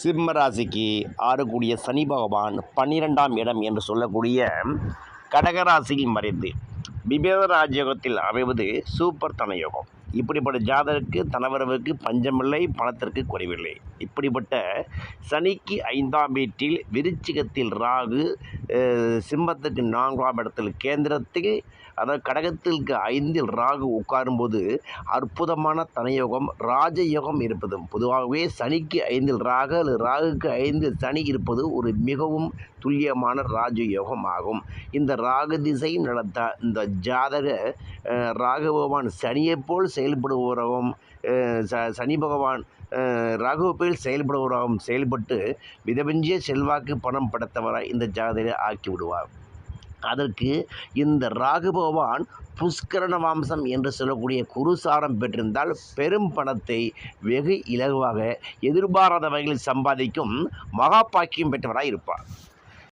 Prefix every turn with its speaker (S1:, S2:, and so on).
S1: சிம்ம ராசிக்கு ஆறக்கூடிய சனி பகவான் பன்னிரெண்டாம் இடம் என்று சொல்லக்கூடிய கடகராசியில் மறைந்து விபேத ராஜயோகத்தில் அமைவது சூப்பர் தனயோகம். இப்படிப்பட்ட ஜாதகருக்கு தனவரவுக்கு பஞ்சமில்லை பணத்திற்கு குறைவில்லை. இப்படிப்பட்ட சனிக்கு ஐந்தாம் வீட்டில் விருச்சிகத்தில் ராகு சிம்மத்துக்கு நான்காம் இடத்தில் கேந்திரத்தில் அதாவது கடகத்திற்கு ஐந்தில் ராகு உட்காரும்போது அற்புதமான தனயோகம் ராஜயோகம் இருப்பது. பொதுவாகவே சனிக்கு ஐந்தில் ராகு அல்லது ராகுக்கு ஐந்தில் சனி இருப்பது ஒரு மிகவும் துல்லியமான ராஜயோகம் ஆகும். இந்த ராகு திசை நடத்த இந்த ஜாதக அஹ், ராகு பகவான் சனியைப் போல் செயல்படுபவரவும் ச சனி பகவான் அஹ், செயல்படுவராகவும் செயல்பட்டு மிதமிஞ்சிய செல்வாக்கு பணம் படைத்தவராக இந்த ஜாதகரை ஆக்கி விடுவார். அதற்கு இந்த ராகு பகவான் புஷ்கரண வம்சம் என்று சொல்லக்கூடிய குருசாரம் பெற்றிருந்தால் பெரும் பணத்தை வெகு இலகுவாக எதிர்பாராத வகையில் சம்பாதிக்கும் மகாபாக்கியம் பெற்றவராக இருப்பார்.